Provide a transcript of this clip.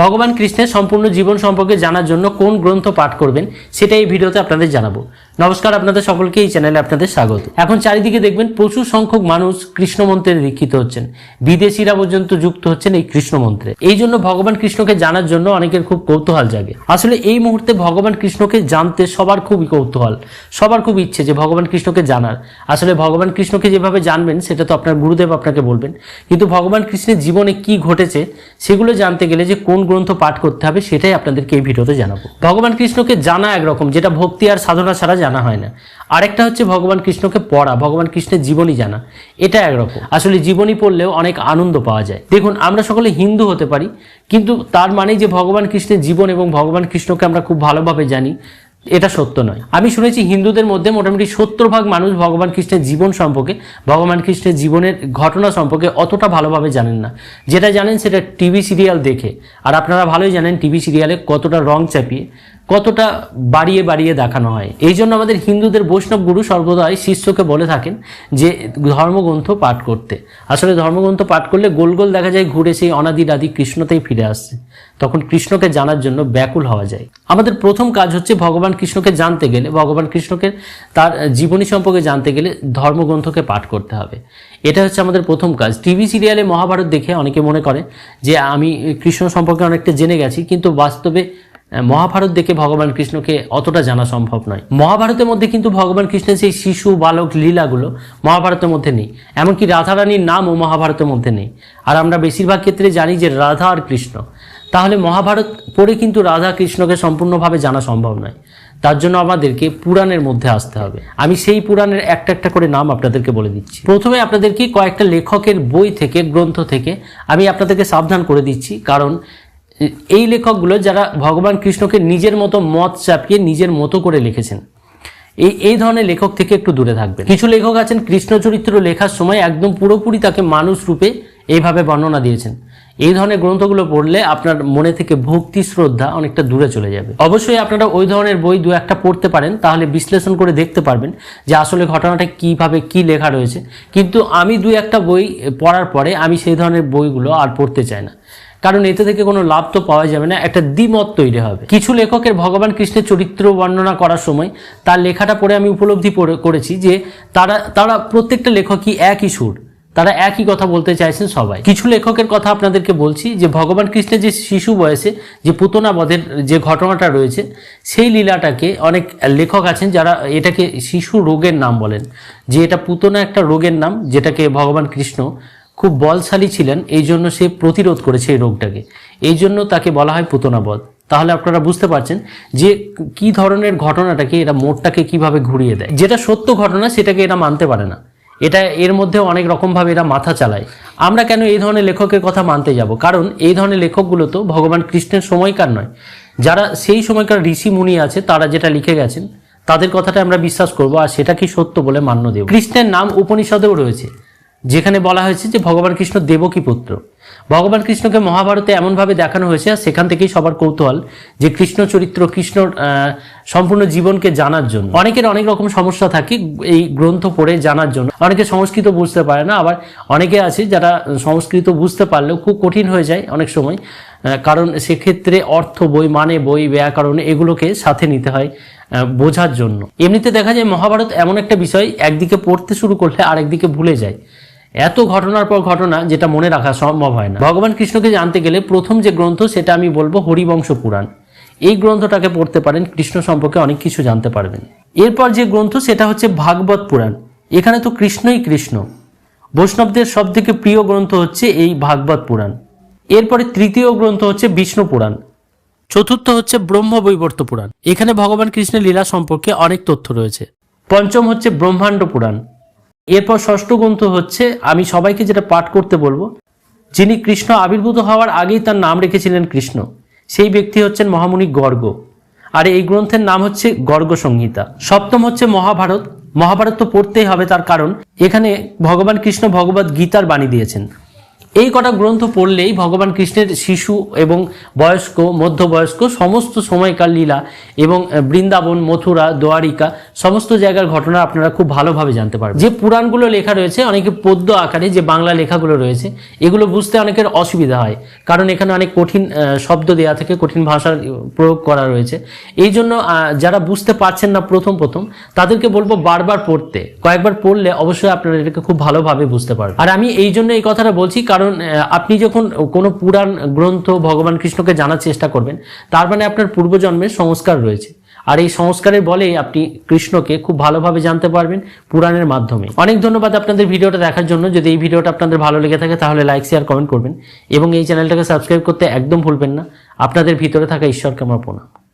ভগবান কৃষ্ণের সম্পূর্ণ জীবন সম্পর্কে জানার জন্য কোন গ্রন্থ পাঠ করবেন, সেটা এই ভিডিওতে আপনাদের জানাব। নমস্কার, আপনাদের সকলকে এই চ্যানেলে আপনাদের স্বাগত। এখন চারিদিকে দেখবেন প্রচুর সংখ্যক মানুষ কৃষ্ণ মন্ত্রে দীক্ষিত হচ্ছেন। বিদেশিরা পর্যন্ত যুক্ত হচ্ছেন এই কৃষ্ণ মন্ত্রে। এই জন্য ভগবান কৃষ্ণকে জানার জন্য অনেকের খুব কৌতূহল জাগে। আসলে এই মুহূর্তে ভগবান কৃষ্ণকে জানতে সবার খুবই কৌতূহল। সবার খুব ইচ্ছে যে ভগবান কৃষ্ণকে জানার। আসলে ভগবান কৃষ্ণকে যেভাবে জানবেন, সেটা তো আপনার গুরুদেব আপনাকে বলবেন। কিন্তু ভগবান কৃষ্ণের জীবনে কি ঘটেছে, সেগুলো জানতে গেলে যে কোন গ্রন্থ পাঠ করতে হবে, সেটাই আপনাদেরকে এই ভিডিওতে জানাব। ভগবান কৃষ্ণকে জানা একরকম, যেটা ভক্তি আর সাধনা ছাড়া জানা হয় না। আরেকটা হচ্ছে ভগবান কৃষ্ণকে পড়া, ভগবান কৃষ্ণের জীবনী জানা, এটা একরকম। আসলে জীবনী পড়লেও অনেক আনন্দ পাওয়া যায়। দেখুন, আমরা সকলে হিন্দু হতে পারি, কিন্তু তার মানে যে ভগবান কৃষ্ণের জীবন এবং ভগবান কৃষ্ণকে আমরা খুব ভালোভাবে জানি এটা সত্য নয়। আমি শুনেছি হিন্দুদের মধ্যে মোটামুটি সত্তর ভাগ মানুষ ভগবান কৃষ্ণের জীবন সম্পর্কে, ভগবান কৃষ্ণের জীবনের ঘটনা সম্পর্কে অতটা ভালোভাবে জানেন না। যেটা জানেন সেটা টিভি সিরিয়াল দেখে। আর আপনারা ভালোই জানেন টিভি সিরিয়ালে কতটা রং চাপিয়ে কতটা বাড়িয়ে বাড়িয়ে দেখানো হয়। এই জন্য আমাদের হিন্দুদের বৈষ্ণব গুরু সর্বদাই শিষ্যকে বলে থাকেন যে, ধর্মগ্রন্থ পাঠ করতে। আসলে ধর্মগ্রন্থ পাঠ করলে গোল গোল দেখা যায়, ঘুরে সেই অনাদির আদি কৃষ্ণতেই ফিরে আসছে। তখন কৃষ্ণকে জানার জন্য ব্যাকুল হওয়া যায়। আমাদের প্রথম কাজ হচ্ছে ভগবান কৃষ্ণকে জানতে গেলে, ভগবান কৃষ্ণকে তার জীবনী সম্পর্কে জানতে গেলে ধর্মগ্রন্থকে পাঠ করতে হবে। এটা হচ্ছে আমাদের প্রথম কাজ। টিভি সিরিয়ালে মহাভারত দেখে অনেকে মনে করে যে, আমি কৃষ্ণ সম্পর্কে অনেকটা জেনে গেছি, কিন্তু বাস্তবে মহাভারত দেখে ভগবান কৃষ্ণকে অতটা জানা সম্ভব নয়। মহাভারতের মধ্যে কিন্তু ভগবান কৃষ্ণের সেই শিশু, বালক, লীলাগুলো মহাভারতের মধ্যে নেই। এমনকি রাধারানীর নামও মহাভারতের মধ্যে নেই। আর আমরা বেশিরভাগ ক্ষেত্রে জানি যে রাধা আর কৃষ্ণ। তাহলে মহাভারত পড়ে কিন্তু রাধা কৃষ্ণকে সম্পূর্ণভাবে জানা সম্ভব নয়। তার জন্য আমাদেরকে পুরাণের মধ্যে আসতে হবে। আমি সেই পুরাণের একটা একটা করে নাম আপনাদেরকে বলে দিচ্ছি। প্রথমে আপনাদেরকে কয়েকটা লেখকের বই থেকে, গ্রন্থ থেকে আমি আপনাদেরকে সাবধান করে দিচ্ছি। কারণ এই লেখকগুলো যারা ভগবান কৃষ্ণকে নিজের মতো মত চাপিয়ে নিজের মতো করে লিখেছেন, এই এই ধরনের লেখক থেকে একটু দূরে থাকবেন। কিছু লেখক আছেন, কৃষ্ণ চরিত্র লেখার সময় একদম পুরোপুরি তাকে মানুষ রূপে এইভাবে বর্ণনা দিয়েছেন। এই ধরনের গ্রন্থগুলো পড়লে আপনার মনে থেকে ভক্তি শ্রদ্ধা অনেকটা দূরে চলে যাবে। অবশ্যই আপনারা ওই ধরনের বই দু একটা পড়তে পারেন, তাহলে বিশ্লেষণ করে দেখতে পারবেন যে আসলে ঘটনাটা কীভাবে কি লেখা রয়েছে। কিন্তু আমি দু একটা বই পড়ার পরে আমি সেই ধরনের বইগুলো আর পড়তে চাই না। কারণ এতে থেকে কোনো লাভ তো পাওয়া যাবে না, একটা দ্বিমত তৈরি হবে। কিছু লেখকের ভগবান কৃষ্ণের চরিত্র বর্ণনা করার সময় তার লেখাটা পড়ে আমি উপলব্ধি করেছি যে তারা তারা প্রত্যেকটা লেখকই একই সুর, তারা একই কথা বলতে চাইছেন সবাই। কিছু লেখকের কথা আপনাদেরকে বলছি যে ভগবান কৃষ্ণের যে শিশু বয়সে যে পুতনা বধের যে ঘটনাটা রয়েছে, সেই লীলাটাকে অনেক লেখক আছেন যারা এটাকে শিশু রোগের নাম বলেন, যে এটা পুতনা একটা রোগের নাম, যেটাকে ভগবান কৃষ্ণ খুব বলশালী ছিলেন, এই জন্য সে প্রতিরোধ করেছে এই রোগটাকে। এই জন্য তাকে বলা হয় পুতনাবধ তাহলে আপনারা বুঝতে পারছেন যে কি ধরনের ঘটনাটাকে এরা মোড়টাকে কীভাবে ঘুরিয়ে দেয়। যেটা সত্য ঘটনা সেটাকে এরা মানতে পারে না। এটা এর মধ্যে অনেক রকমভাবে এরা মাথা চালায়। আমরা কেন এই ধরনের লেখকের কথা মানতে যাব? কারণ এই ধরনের লেখকগুলো তো ভগবান কৃষ্ণের সময়কার নয়। যারা সেই সময়কার ঋষি মুনি আছে, তারা যেটা লিখে গেছেন, তাদের কথাটা আমরা বিশ্বাস করব, আর সেটা কি সত্য বলে মান্য দেব। কৃষ্ণের নাম উপনিষদেও রয়েছে। যেখানে বলা হয়েছে যে ভগবান কৃষ্ণ দেবকী পুত্র? ভগবান কৃষ্ণকে মহাভারতে এমনভাবে দেখানো হয়েছে আর সেখান থেকেই সবার কৌতূহল যে কৃষ্ণ চরিত্র কৃষ্ণর আহ, সম্পূর্ণ জীবনকে জানার জন্য। অনেকের অনেক রকম সমস্যা থাকে এই গ্রন্থ পড়ে জানার জন্য। অনেকে সংস্কৃত বুঝতে পারে না আবার অনেকে আছে যারা সংস্কৃত বুঝতে পারলেও খুব কঠিন হয়ে যায় অনেক সময় কারণ সেক্ষেত্রে অর্থ বই মানে বই ব্যাকরণ এগুলোকে সাথে নিতে হয় বোঝার জন্য। এমনিতে দেখা যায় মহাভারত এমন একটা বিষয় একদিকে পড়তে শুরু করলে আরেকদিকে ভুলে যায়। এত ঘটনার পর ঘটনা যেটা মনে রাখা সম্ভব হয় না। ভগবান কৃষ্ণকে জানতে গেলে প্রথম যে গ্রন্থ, সেটা আমি বলব হরিবংশ পুরাণ। এই গ্রন্থটাকে পড়তে পারেন, কৃষ্ণ সম্পর্কে অনেক কিছু জানতে পারবেন। এরপর যে গ্রন্থ, সেটা হচ্ছে ভাগবত পুরাণ। এখানে তো কৃষ্ণই কৃষ্ণ। বৈষ্ণবদের সব থেকে প্রিয় গ্রন্থ হচ্ছে এই ভাগবত পুরাণ। এরপরে তৃতীয় গ্রন্থ হচ্ছে বিষ্ণু পুরাণ। চতুর্থ হচ্ছে ব্রহ্ম বৈবর্ত পুরাণ। এখানে ভগবান কৃষ্ণের লীলা সম্পর্কে অনেক তথ্য রয়েছে। পঞ্চম হচ্ছে ব্রহ্মাণ্ড পুরাণ। এরপর ষষ্ঠ গ্রন্থ হচ্ছে, আমি সবাইকে যেটা পাঠ করতে বলব, যিনি কৃষ্ণ আবির্ভূত হওয়ার আগেই তার নাম রেখেছিলেন কৃষ্ণ, সেই ব্যক্তি হচ্ছেন মহামুনি গর্গ। আর এই গ্রন্থের নাম হচ্ছে গর্গ সংহিতা। সপ্তম হচ্ছে মহাভারত। মহাভারত তো পড়তেই হবে, তার কারণ এখানে ভগবান কৃষ্ণ ভগবত গীতার বাণী দিয়েছেন। এই কটা গ্রন্থ পড়লেই ভগবান কৃষ্ণের শিশু এবং বয়স্ক, মধ্যবয়স্ক, সমস্ত সময়কার লীলা এবং বৃন্দাবন, মথুরা দোয়ারিকা সমস্ত জায়গার ঘটনা আপনারা খুব ভালোভাবে জানতে পারবেন। যে পুরাণগুলো লেখা রয়েছে, অনেকে পদ্য আকারে যে বাংলা লেখাগুলো রয়েছে, এগুলো বুঝতে অনেকের অসুবিধা হয়। কারণ এখানে অনেক কঠিন শব্দ দেওয়া থেকে, কঠিন ভাষার প্রয়োগ করা রয়েছে। এই জন্য যারা বুঝতে পারছেন না প্রথম প্রথম, তাদেরকে বলব বারবার পড়তে। কয়েকবার পড়লে অবশ্যই আপনারা এটাকে খুব ভালোভাবে বুঝতে পারবেন। আর আমি এই জন্য এই কথাটা বলছি, কারণ আহ, আপনি যখন কোনো পুরাণ গ্রন্থ ভগবান কৃষ্ণকে জানার চেষ্টা করবেন তার মানে আপনার পূর্বজন্মের সংস্কার রয়েছে। আর এই সংস্কারের বলেই আপনি কৃষ্ণকে খুব ভালোভাবে জানতে পারবেন পুরাণের মাধ্যমে। অনেক ধন্যবাদ আপনাদের ভিডিওটা দেখার জন্য। যদি এই ভিডিওটা আপনাদের ভালো লেগে থাকে তাহলে লাইক শেয়ার কমেন্ট করবেন। এবং এই চ্যানেলটাকে সাবস্ক্রাইব করতে একদম ভুলবেন না। আপনাদের ভিতরে থাকা ঈশ্বরকে আমার প্রণাম।